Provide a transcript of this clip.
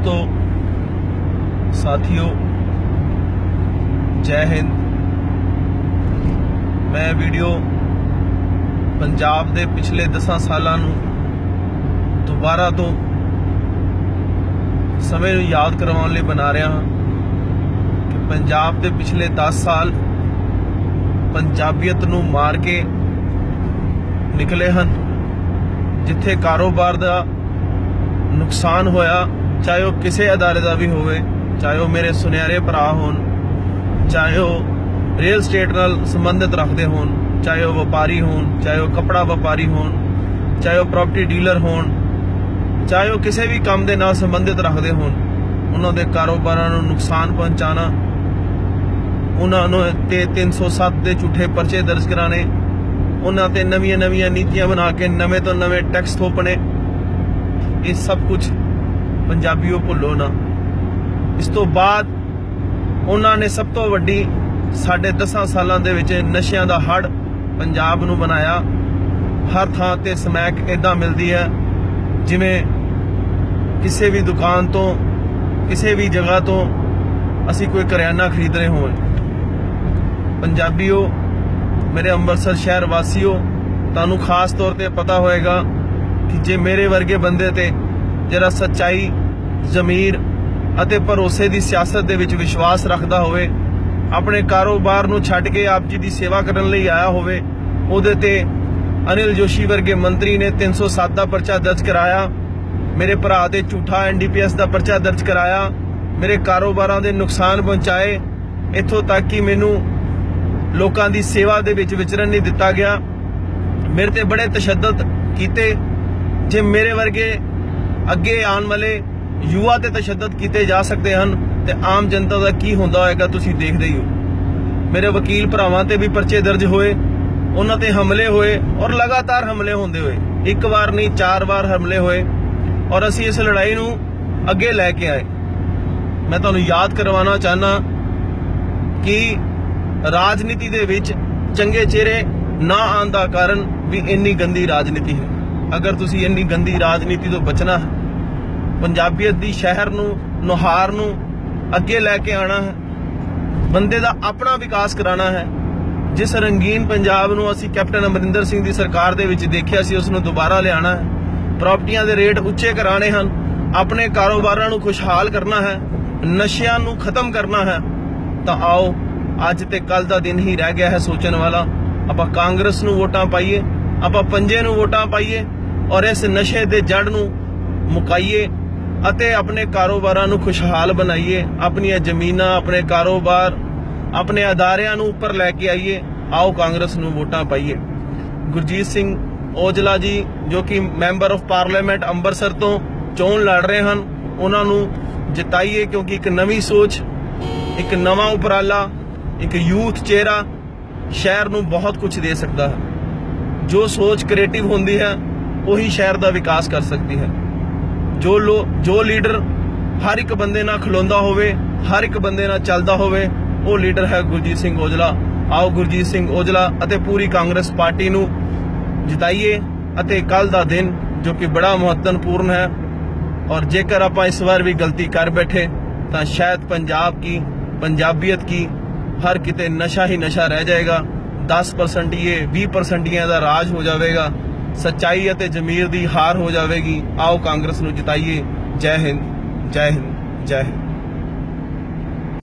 ਦੋਸਤੋ, ਸਾਥੀਓ, ਜੈ ਹਿੰਦ। ਮੈਂ ਵੀਡੀਓ ਪੰਜਾਬ ਦੇ ਪਿਛਲੇ 10 ਸਾਲਾਂ ਨੂੰ ਦੁਬਾਰਾ ਤੋਂ ਸਮੇਂ ਨੂੰ ਯਾਦ ਕਰਵਾਉਣ ਲਈ ਬਣਾ ਰਿਹਾ ਹਾਂ ਕਿ ਪੰਜਾਬ ਦੇ ਪਿਛਲੇ 10 ਸਾਲ ਪੰਜਾਬੀਅਤ ਨੂੰ ਮਾਰ ਕੇ ਨਿਕਲੇ ਹਨ, ਜਿੱਥੇ ਕਾਰੋਬਾਰ ਦਾ ਨੁਕਸਾਨ ਹੋਇਆ ਚਾਹੇ ਉਹ ਕਿਸੇ ਅਦਾਰੇ ਦਾ ਵੀ ਹੋਵੇ, ਚਾਹੇ ਉਹ ਮੇਰੇ ਸੁਨਿਆਰੇ ਭਰਾ ਹੋਣ, ਚਾਹੇ ਉਹ ਰੀਅਲ ਸਟੇਟ ਨਾਲ ਸੰਬੰਧਿਤ ਰੱਖਦੇ ਹੋਣ, ਚਾਹੇ ਉਹ ਵਪਾਰੀ ਹੋਣ, ਚਾਹੇ ਉਹ ਕਪੜਾ ਵਪਾਰੀ ਹੋਣ, ਚਾਹੇ ਉਹ ਪ੍ਰਾਪਰਟੀ ਡੀਲਰ ਹੋਣ, ਚਾਹੇ ਉਹ ਕਿਸੇ ਵੀ ਕੰਮ ਦੇ ਨਾਲ ਸੰਬੰਧਿਤ ਰੱਖਦੇ ਹੋਣ, ਉਹਨਾਂ ਦੇ ਕਾਰੋਬਾਰਾਂ ਨੂੰ ਨੁਕਸਾਨ ਪਹੁੰਚਾਣਾ ਉਹਨਾਂ ਨੂੰ ਤੇ 307 ਦੇ ਝੂਠੇ ਪਰਚੇ ਦਰਜ ਕਰਾਣੇ ਉਹਨਾਂ ਤੇ ਨਵੀਆਂ ਨਵੀਆਂ ਨੀਤੀਆਂ ਬਣਾ ਕੇ ਨਵੇਂ ਤੋਂ ਨਵੇਂ ਟੈਕਸ ਥੋਪਣੇ, ਇਹ ਸਭ ਕੁਝ ਪੰਜਾਬੀਓ ਭੁੱਲੋ ਨਾ। ਇਸ ਤੋਂ ਬਾਅਦ ਉਹਨਾਂ ਨੇ ਸਭ ਤੋਂ ਵੱਡੀ ਸਾਡੇ 10 ਸਾਲਾਂ ਦੇ ਵਿੱਚ ਨਸ਼ਿਆਂ ਦਾ ਹੜ ਪੰਜਾਬ ਨੂੰ ਬਣਾਇਆ। ਹਰ ਥਾਂ ਤੇ ਸਮੈਕ ਇਦਾਂ ਮਿਲਦੀ ਹੈ, ਜਿਵੇਂ ਕਿਸੇ ਵੀ ਦੁਕਾਨ ਤੋਂ, ਕਿਸੇ ਵੀ ਜਗ੍ਹਾ ਤੋਂ ਅਸੀਂ ਕੋਈ ਕਰਿਆਨਾ ਖਰੀਦ ਰਹੇ ਹੋਣ ਪੰਜਾਬੀਓ ਮੇਰੇ ਅੰਮ੍ਰਿਤਸਰ ਸ਼ਹਿਰ ਵਾਸੀਓ ਤੁਹਾਨੂੰ ਖਾਸ ਤੌਰ ਤੇ ਪਤਾ ਹੋਏਗਾ ਕਿ ਜੇ ਮੇਰੇ ਵਰਗੇ ਬੰਦੇ ਤੇ ਜਿਹੜਾ ਸੱਚਾਈ ਜ਼ਮੀਰ ਅਤੇ ਭਰੋਸੇ ਦੀ ਸਿਆਸਤ ਦੇ ਵਿੱਚ ਵਿਸ਼ਵਾਸ ਰੱਖਦਾ ਹੋਵੇ, ਆਪਣੇ ਕਾਰੋਬਾਰ ਨੂੰ ਛੱਡ ਕੇ ਆਪ ਜੀ ਦੀ ਸੇਵਾ ਕਰਨ ਲਈ ਆਇਆ ਹੋਵੇ, ਉਹਦੇ ਤੇ ਅਨਿਲ ਜੋਸ਼ੀ ਵਰਗੇ ਮੰਤਰੀ ਨੇ 307 ਦਾ ਪਰਚਾ ਦਰਜ ਕਰਾਇਆ, ਮੇਰੇ ਭਰਾ ਦੇ ਝੂਠਾ ਐਨਡੀਪੀਐਸ ਦਾ ਪਰਚਾ ਦਰਜ ਕਰਾਇਆ, ਮੇਰੇ ਕਾਰੋਬਾਰਾਂ ਦੇ ਨੁਕਸਾਨ ਪਹੁੰਚਾਏ, ਇੱਥੋਂ ਤੱਕ ਕਿ ਮੈਨੂੰ ਲੋਕਾਂ ਦੀ ਸੇਵਾ ਦੇ ਵਿੱਚ ਵਿਚਰਨ ਨਹੀਂ ਦਿੱਤਾ ਗਿਆ। ਮੇਰੇ ਤੇ ਬੜੇ ਤਸ਼ੱਦਦ ਕੀਤੇ, ਜੇ ਮੇਰੇ ਵਰਗੇ ਅੱਗੇ ਆਉਣ ਵਾਲੇ ਯੁਵਾ ਤੇ ਤਸ਼ੱਦਦ ਕੀਤੇ ਜਾ ਸਕਦੇ ਹਨ ਤੇ ਆਮ ਜਨਤਾ ਦਾ ਕੀ ਹੁੰਦਾ ਹੋਏਗਾ ਤੁਸੀਂ ਦੇਖਦੇ ਹੀ ਹੋ। ਮੇਰੇ ਵਕੀਲ ਭਰਾਵਾਂ ਤੇ ਵੀ ਪਰਚੇ ਦਰਜ ਹੋਏ, ਉਹਨਾਂ ਤੇ ਹਮਲੇ ਹੋਏ ਔਰ ਲਗਾਤਾਰ ਹਮਲੇ ਹੁੰਦੇ ਹੋਏ। ਇੱਕ ਵਾਰ ਨਹੀਂ, ਚਾਰ ਵਾਰ ਹਮਲੇ ਹੋਏ ਔਰ ਅਸੀਂ ਇਸ ਲੜਾਈ ਨੂੰ ਅੱਗੇ ਲੈ ਕੇ ਆਏ। ਮੈਂ ਤੁਹਾਨੂੰ ਯਾਦ ਕਰਵਾਉਣਾ ਚਾਹਨਾ ਕਿ ਰਾਜਨੀਤੀ ਦੇ ਵਿੱਚ ਚੰਗੇ ਚਿਹਰੇ ਨਾ ਆਉਣ ਦਾ ਕਾਰਨ ਵੀ ਇੰਨੀ ਗੰਦੀ ਰਾਜਨੀਤੀ ਹੈ। ਅਗਰ ਤੁਸੀਂ ਇੰਨੀ ਗੰਦੀ ਰਾਜਨੀਤੀ ਤੋਂ ਬਚਣਾ ਹੈ ਪੰਜਾਬੀਅਤ ਦੀ ਸ਼ਹਿਰ ਨੂੰ, ਨੁਹਾਰ ਨੂੰ ਅੱਗੇ ਲੈ ਕੇ ਆਣਾ ਹੈ। ਬੰਦੇ ਦਾ ਆਪਣਾ ਵਿਕਾਸ ਕਰਾਣਾ ਹੈ। ਜਿਸ ਰੰਗੀਨ ਪੰਜਾਬ ਨੂੰ ਅਸੀਂ ਕੈਪਟਨ ਅਮਰਿੰਦਰ ਸਿੰਘ ਦੀ ਸਰਕਾਰ ਦੇ ਵਿੱਚ ਦੇਖਿਆ ਸੀ ਉਸ ਨੂੰ ਦੁਬਾਰਾ ਲਿਆਣਾ ਹੈ। ਪ੍ਰਾਪਰਟੀਆਂ ਦੇ ਰੇਟ ਉੱਚੇ ਕਰਾਣੇ ਹਨ। ਆਪਣੇ ਕਾਰੋਬਾਰਾਂ ਨੂੰ ਖੁਸ਼ਹਾਲ ਕਰਨਾ ਹੈ। ਨਸ਼ਿਆਂ ਨੂੰ ਖਤਮ ਕਰਨਾ ਹੈ। ਤਾਂ ਆਓ, ਅੱਜ ਤੇ ਕੱਲ ਦਾ ਦਿਨ ਹੀ ਰਹਿ ਗਿਆ ਹੈ ਸੋਚਣ ਵਾਲਾ। ਆਪਾਂ ਕਾਂਗਰਸ ਨੂੰ ਵੋਟਾਂ ਪਾਈਏ, ਆਪਾਂ ਪੰਜੇ ਨੂੰ ਵੋਟਾਂ ਪਾਈਏ ਔਰ ਇਸ ਨਸ਼ੇ ਦੇ ਜੜ ਨੂੰ ਮੁਕਾਈਏ। ਅਤੇ ਆਪਣੇ ਕਾਰੋਬਾਰਾਂ ਨੂੰ ਖੁਸ਼ਹਾਲ ਬਣਾਈਏ, ਆਪਣੀਆਂ ਜ਼ਮੀਨਾਂ, ਆਪਣੇ ਕਾਰੋਬਾਰ, ਆਪਣੇ ਅਦਾਰਿਆਂ ਨੂੰ ਉੱਪਰ ਲੈ ਕੇ ਆਈਏ, ਆਓ ਕਾਂਗਰਸ ਨੂੰ ਵੋਟਾਂ ਪਾਈਏ। ਗੁਰਜੀਤ ਸਿੰਘ ਔਜਲਾ ਜੀ, ਜੋ ਕਿ ਮੈਂਬਰ ਆਫ ਪਾਰਲੀਮੈਂਟ ਅੰਮ੍ਰਿਤਸਰ ਤੋਂ ਚੋਣ ਲੜ ਰਹੇ ਹਨ, ਉਹਨਾਂ ਨੂੰ ਜਿਤਾਈਏ ਕਿਉਂਕਿ ਇੱਕ ਨਵੀਂ ਸੋਚ, ਇੱਕ ਨਵਾਂ ਉਪਰਾਲਾ, ਇੱਕ ਯੂਥ ਚਿਹਰਾ ਸ਼ਹਿਰ ਨੂੰ ਬਹੁਤ ਕੁਝ ਦੇ ਸਕਦਾ ਹੈ। ਜੋ ਸੋਚ ਕ੍ਰੀਏਟਿਵ ਹੁੰਦੀ ਹੈ, ਉਹੀ ਸ਼ਹਿਰ ਦਾ ਵਿਕਾਸ ਕਰ ਸਕਦੀ ਹੈ। ਜੋ ਲੋ ਜੋ ਲੀਡਰ ਹਰ ਇੱਕ ਬੰਦੇ ਨਾਲ ਖਲੋਂਦਾ ਹੋਵੇ, ਹਰ ਇੱਕ ਬੰਦੇ ਨਾਲ ਚੱਲਦਾ ਹੋਵੇ, ਉਹ ਲੀਡਰ ਹੈ ਗੁਰਜੀਤ ਸਿੰਘ ਔਜਲਾ। ਆਓ ਗੁਰਜੀਤ ਸਿੰਘ ਔਜਲਾ ਅਤੇ ਪੂਰੀ ਕਾਂਗਰਸ ਪਾਰਟੀ ਨੂੰ ਜਿਤਾਈਏ ਅਤੇ ਕੱਲ ਦਾ ਦਿਨ, ਜੋ ਕਿ ਬੜਾ ਮਹੱਤਵਪੂਰਨ ਹੈ, ਔਰ ਜੇਕਰ ਆਪਾਂ ਇਸ ਵਾਰ ਵੀ ਗਲਤੀ ਕਰ ਬੈਠੇ, ਤਾਂ ਸ਼ਾਇਦ ਪੰਜਾਬ ਕੀ, ਪੰਜਾਬੀਅਤ ਕੀ, ਹਰ ਕਿਤੇ ਨਸ਼ਾ ਹੀ ਨਸ਼ਾ ਰਹਿ ਜਾਏਗਾ। 10% ਇਹ 20% ਦਾ ਰਾਜ ਹੋ ਜਾਵੇਗਾ। ਸੱਚਾਈ ਅਤੇ ਜ਼ਮੀਰ ਦੀ ਹਾਰ ਹੋ ਜਾਵੇਗੀ। ਆਓ ਕਾਂਗਰਸ ਨੂੰ ਜਿਤਾਈਏ। ਜੈ ਹਿੰਦ ਜੈ ਹਿੰਦ ਜੈ ਹਿੰਦ।